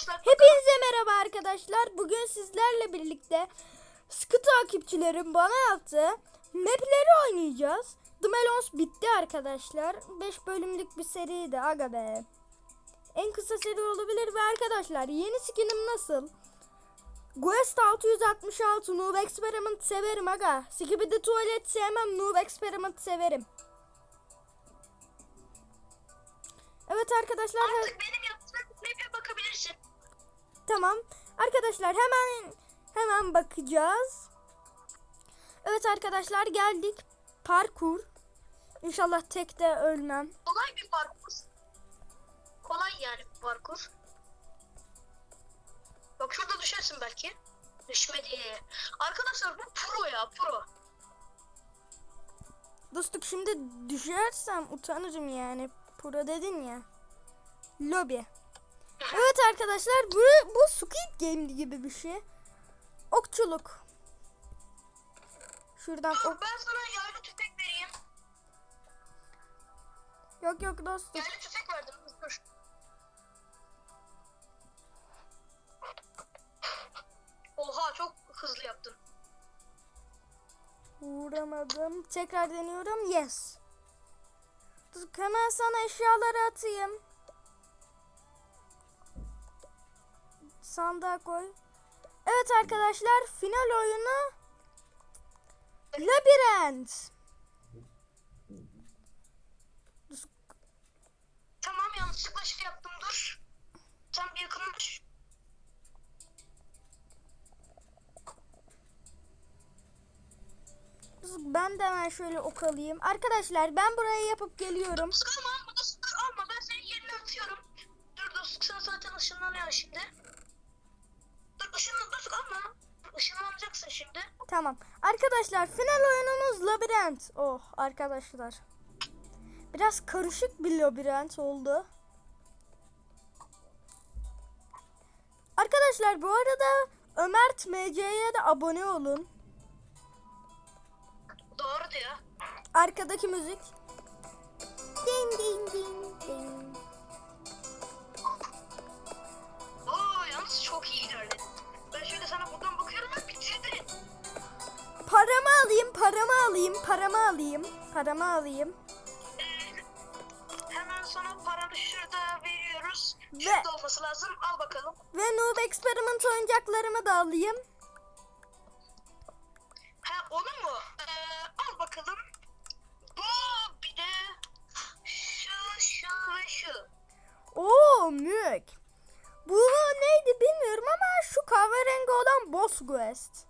Hepinize merhaba arkadaşlar. Bugün sizlerle birlikte sıkı takipçilerim bana yaptı. Map'leri oynayacağız. The Melons bitti arkadaşlar. 5 bölümlük bir seriydi aga be. En kısa seri olabilir ve arkadaşlar yeni skinim nasıl? Quest 666 Noob Experiment severim aga. Skibidi tuvalet sevmem Noob Experiment severim. Evet arkadaşlar. Artık benim. Tamam. Arkadaşlar hemen hemen bakacağız. Evet arkadaşlar geldik. Parkur. İnşallah tek de ölmem. Kolay bir parkur. Kolay yani bir parkur. Bak şurada düşersin belki. Düşmedi. Arkadaşlar bu pro ya pro. Dostum şimdi düşersem utanırım yani. Pro dedin ya. Lobi. Evet arkadaşlar bu, bu Squid Game gibi bir şey. Okçuluk. Şuradan ok. ben sana yaylı tüfek vereyim. Yok yok dostum. Yaylı tüfek verdim. Dur. Oha çok hızlı yaptın. Vuramadım. Tekrar deniyorum. Yes. Dur, hemen sana eşyaları atayım. Sandığa koy. Evet arkadaşlar final oyunu Labirent. Tamam yanlışlıkla şey yaptım dur. Sen bir yakınlaş. Ben de hemen şöyle ok alayım. Arkadaşlar ben buraya yapıp geliyorum. Dostluk alma alma dostluk alma ben senin yerine atıyorum. Dur dostluk sana zaten ışınlanıyor şimdi. Işınlanacaksın şimdi. Tamam. Arkadaşlar final oyunumuz labirent. Oh arkadaşlar. Biraz karışık bir labirent oldu. Arkadaşlar bu arada Ömert MC'ye de abone olun. Doğru diyor. Arkadaki müzik. Ding ding ding ding. Alayım, paramı alayım, paramı alayım, paramı alayım. Ee, hemen sana paranı şurada veriyoruz. Ve- Şurada olması lazım. Al bakalım. Ve Noob Experiment oyuncaklarımı da alayım. Ha onu mu? Ee, al bakalım. Bu bir de şu şu ve şu. Oo mük. Bu neydi bilmiyorum ama şu kahverengi olan Boss Quest.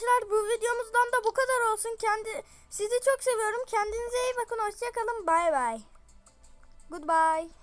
Arkadaşlar bu videomuzdan da bu kadar olsun. Kendi sizi çok seviyorum. Kendinize iyi bakın. Hoşçakalın. Bay bay. Goodbye.